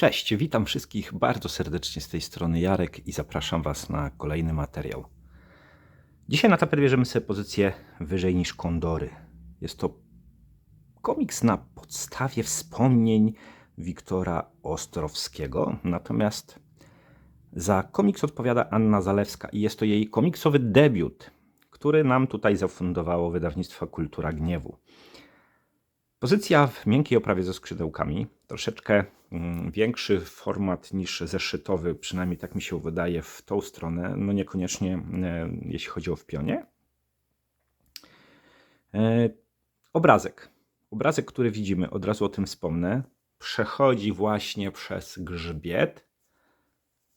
Cześć, witam wszystkich bardzo serdecznie z tej strony Jarek i zapraszam Was na kolejny materiał. Dzisiaj na tapet bierzemy sobie pozycję wyżej niż kondory. Jest to komiks na podstawie wspomnień Wiktora Ostrowskiego, natomiast za komiks odpowiada Anna Zalewska i jest to jej komiksowy debiut, który nam tutaj zafundowało wydawnictwo Kultura Gniewu. Pozycja w miękkiej oprawie ze skrzydełkami, troszeczkę mm, większy format niż zeszytowy, przynajmniej tak mi się wydaje w tą stronę, no niekoniecznie e, jeśli chodzi o w pionie. E, obrazek. Obrazek, który widzimy, od razu o tym wspomnę, przechodzi właśnie przez grzbiet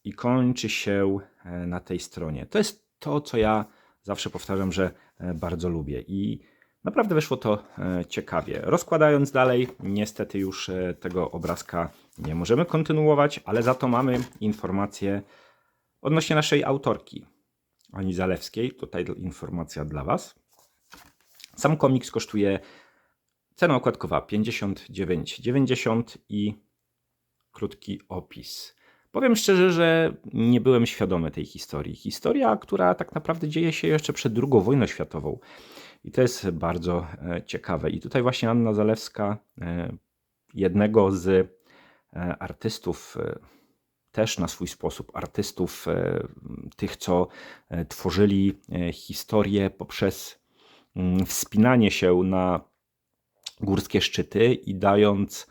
i kończy się e, na tej stronie. To jest to, co ja zawsze powtarzam, że bardzo lubię. I Naprawdę wyszło to e, ciekawie. Rozkładając dalej, niestety już e, tego obrazka nie możemy kontynuować, ale za to mamy informacje odnośnie naszej autorki, Ani Zalewskiej. Tutaj informacja dla Was. Sam komiks kosztuje cena okładkowa 59,90 i krótki opis. Powiem szczerze, że nie byłem świadomy tej historii. Historia, która tak naprawdę dzieje się jeszcze przed II wojną światową. I to jest bardzo e, ciekawe. I tutaj właśnie Anna Zalewska, e, jednego z e, artystów, też na swój sposób, artystów, tych, co tworzyli historię poprzez mm, wspinanie się na górskie szczyty i dając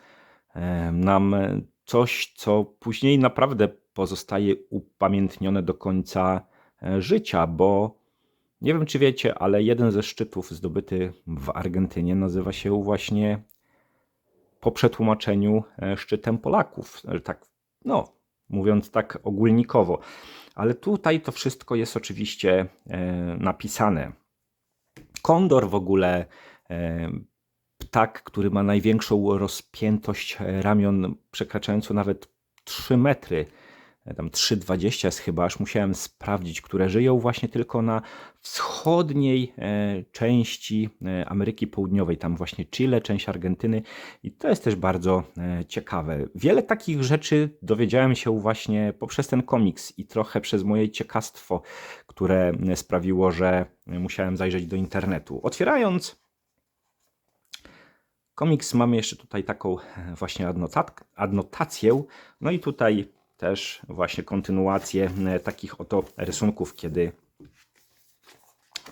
nam coś, co później naprawdę pozostaje upamiętnione do końca życia, bo nie wiem, czy wiecie, ale jeden ze szczytów zdobyty w Argentynie nazywa się właśnie po przetłumaczeniu e, szczytem Polaków. E, tak, no, mówiąc tak ogólnikowo. Ale tutaj to wszystko jest oczywiście e, napisane. Kondor w ogóle, ptak, który ma największą rozpiętość ramion, przekraczającą nawet 3 metry tam 3,20 jest chyba, aż musiałem sprawdzić, które żyją właśnie tylko na wschodniej e, części e, Ameryki Południowej, tam właśnie Chile, część Argentyny i to jest też bardzo ciekawe. Wiele takich rzeczy dowiedziałem się właśnie poprzez ten komiks i trochę przez moje ciekawstwo, które sprawiło, że musiałem zajrzeć do internetu. Otwierając komiks mamy jeszcze tutaj taką właśnie adnotację, no i tutaj też właśnie kontynuację e, takich oto rysunków, kiedy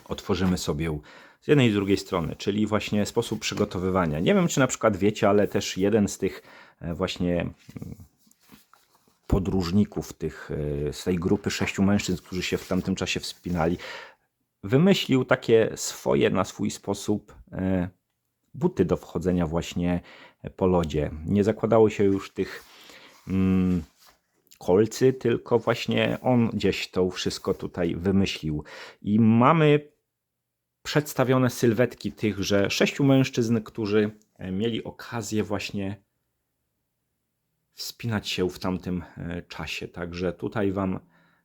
otworzymy sobie z jednej i z drugiej strony, czyli właśnie sposób przygotowywania. Nie wiem, czy na przykład wiecie, ale też jeden z tych e, właśnie mm, podróżników tych, e, z tej grupy sześciu mężczyzn, którzy się w tamtym czasie wspinali, wymyślił takie swoje na swój sposób buty do wchodzenia właśnie po lodzie. Nie zakładało się już tych mm, kolcy, tylko właśnie on gdzieś to wszystko tutaj wymyślił. I mamy przedstawione sylwetki tychże sześciu mężczyzn, którzy e, mieli okazję właśnie wspinać się w tamtym e, czasie. Także tutaj Wam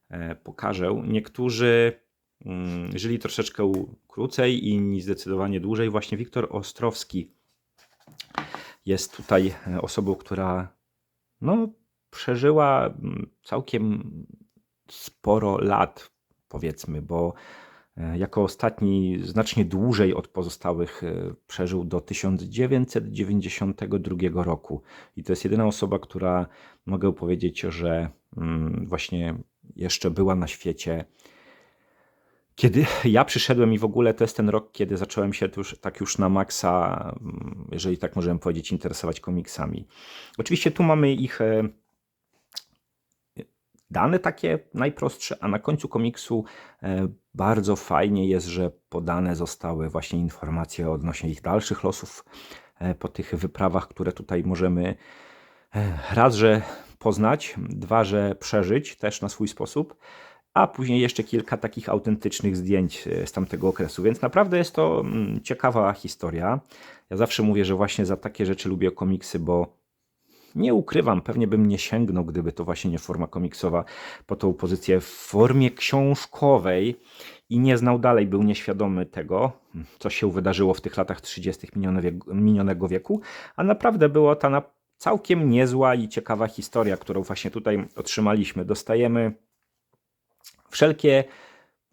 e, pokażę. Niektórzy mm, żyli troszeczkę krócej, inni zdecydowanie dłużej. Właśnie Wiktor Ostrowski jest tutaj osobą, która no, przeżyła mm, całkiem sporo lat, powiedzmy, bo e, jako ostatni znacznie dłużej od pozostałych e, przeżył do 1992 roku. I to jest jedyna osoba, która mogę powiedzieć, że mm, właśnie jeszcze była na świecie. Kiedy ja przyszedłem i w ogóle to jest ten rok, kiedy zacząłem się już, tak już na maksa, mm, jeżeli tak możemy powiedzieć, interesować komiksami. Oczywiście tu mamy ich e, dane takie najprostsze, a na końcu komiksu e, bardzo fajnie jest, że podane zostały właśnie informacje odnośnie ich dalszych losów e, po tych wyprawach, które tutaj możemy e, raz, że poznać, dwa, że przeżyć też na swój sposób, a później jeszcze kilka takich autentycznych zdjęć z tamtego okresu. Więc naprawdę jest to mm, ciekawa historia. Ja zawsze mówię, że właśnie za takie rzeczy lubię komiksy, bo nie ukrywam, pewnie bym nie sięgnął, gdyby to właśnie nie forma komiksowa, po tą pozycję w formie książkowej i nie znał dalej, był nieświadomy tego, co się wydarzyło w tych latach 30. minionego wieku, a naprawdę była ta całkiem niezła i ciekawa historia, którą właśnie tutaj otrzymaliśmy. Dostajemy wszelkie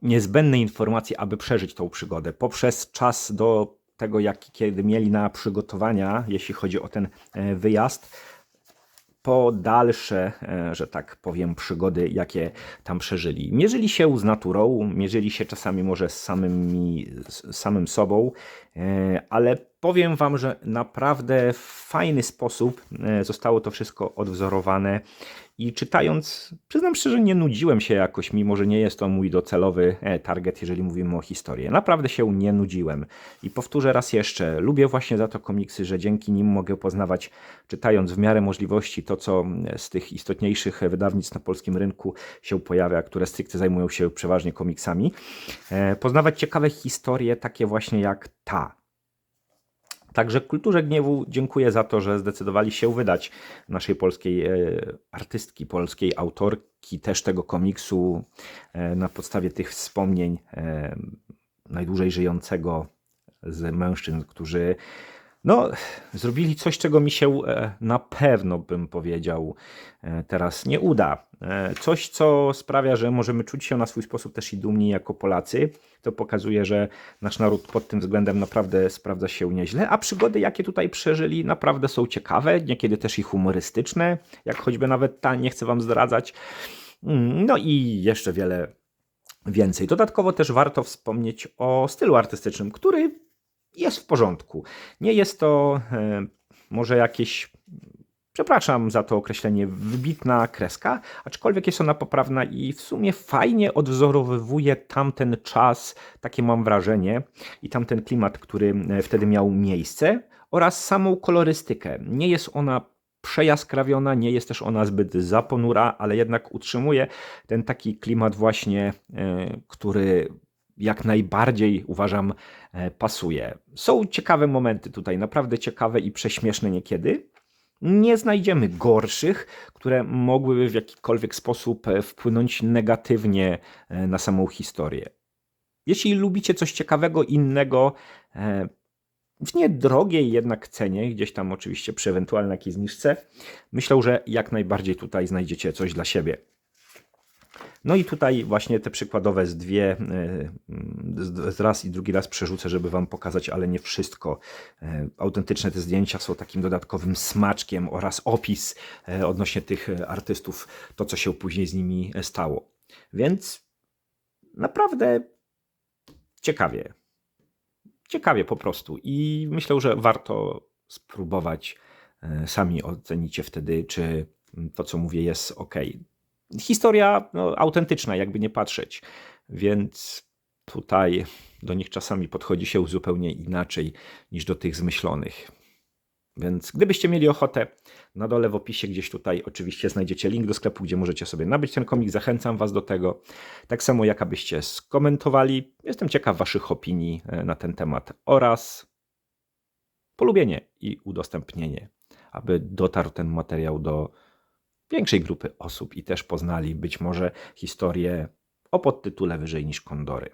niezbędne informacje, aby przeżyć tą przygodę. Poprzez czas do tego, jaki kiedy mieli na przygotowania, jeśli chodzi o ten e, wyjazd, po dalsze, e, że tak powiem, przygody, jakie tam przeżyli. Mierzyli się z naturą, mierzyli się czasami może z, samymi, z samym sobą, e, ale powiem Wam, że naprawdę w fajny sposób e, zostało to wszystko odwzorowane i czytając, przyznam szczerze, nie nudziłem się jakoś, mimo że nie jest to mój docelowy e, target, jeżeli mówimy o historii. Naprawdę się nie nudziłem. I powtórzę raz jeszcze, lubię właśnie za to komiksy, że dzięki nim mogę poznawać, czytając w miarę możliwości to, co z tych istotniejszych wydawnictw na polskim rynku się pojawia, które stricte zajmują się przeważnie komiksami. E, poznawać ciekawe historie, takie właśnie jak ta, Także Kulturze Gniewu dziękuję za to, że zdecydowali się wydać naszej polskiej e, artystki, polskiej autorki też tego komiksu e, na podstawie tych wspomnień e, najdłużej żyjącego z mężczyzn, którzy no, zrobili coś, czego mi się e, na pewno bym powiedział e, teraz nie uda. E, coś, co sprawia, że możemy czuć się na swój sposób też i dumni jako Polacy. To pokazuje, że nasz naród pod tym względem naprawdę sprawdza się nieźle, a przygody, jakie tutaj przeżyli, naprawdę są ciekawe, niekiedy też i humorystyczne, jak choćby nawet ta, nie chcę Wam zdradzać. Mm, no i jeszcze wiele więcej. Dodatkowo też warto wspomnieć o stylu artystycznym, który jest w porządku. Nie jest to e, może jakieś, przepraszam za to określenie, wybitna kreska, aczkolwiek jest ona poprawna i w sumie fajnie odwzorowywuje tamten czas, takie mam wrażenie, i tamten klimat, który e, wtedy miał miejsce, oraz samą kolorystykę. Nie jest ona przejaskrawiona, nie jest też ona zbyt zaponura, ale jednak utrzymuje ten taki klimat właśnie, e, który jak najbardziej uważam e, pasuje. Są ciekawe momenty tutaj, naprawdę ciekawe i prześmieszne niekiedy. Nie znajdziemy gorszych, które mogłyby w jakikolwiek sposób e, wpłynąć negatywnie e, na samą historię. Jeśli lubicie coś ciekawego, innego, w niedrogiej jednak cenie, gdzieś tam oczywiście przy ewentualnej jakiejś zniżce, myślę, że jak najbardziej tutaj znajdziecie coś dla siebie. No i tutaj właśnie te przykładowe z dwie, e, z raz i drugi raz przerzucę, żeby Wam pokazać, ale nie wszystko. E, autentyczne te zdjęcia są takim dodatkowym smaczkiem oraz opis e, odnośnie tych artystów, to co się później z nimi stało. Więc naprawdę ciekawie. Ciekawie po prostu. I myślę, że warto spróbować. Sami ocenicie wtedy, czy to, co mówię, jest ok historia no, autentyczna, jakby nie patrzeć. Więc tutaj do nich czasami podchodzi się zupełnie inaczej niż do tych zmyślonych. Więc gdybyście mieli ochotę, na dole w opisie gdzieś tutaj oczywiście znajdziecie link do sklepu, gdzie możecie sobie nabyć ten komik. Zachęcam Was do tego. Tak samo jak abyście skomentowali. Jestem ciekaw Waszych opinii e, na ten temat oraz polubienie i udostępnienie, aby dotarł ten materiał do większej grupy osób i też poznali być może historię o podtytule wyżej niż kondory.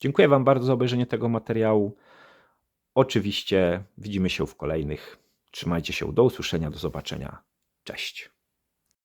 Dziękuję Wam bardzo za obejrzenie tego materiału. Oczywiście widzimy się w kolejnych. Trzymajcie się, do usłyszenia, do zobaczenia. Cześć.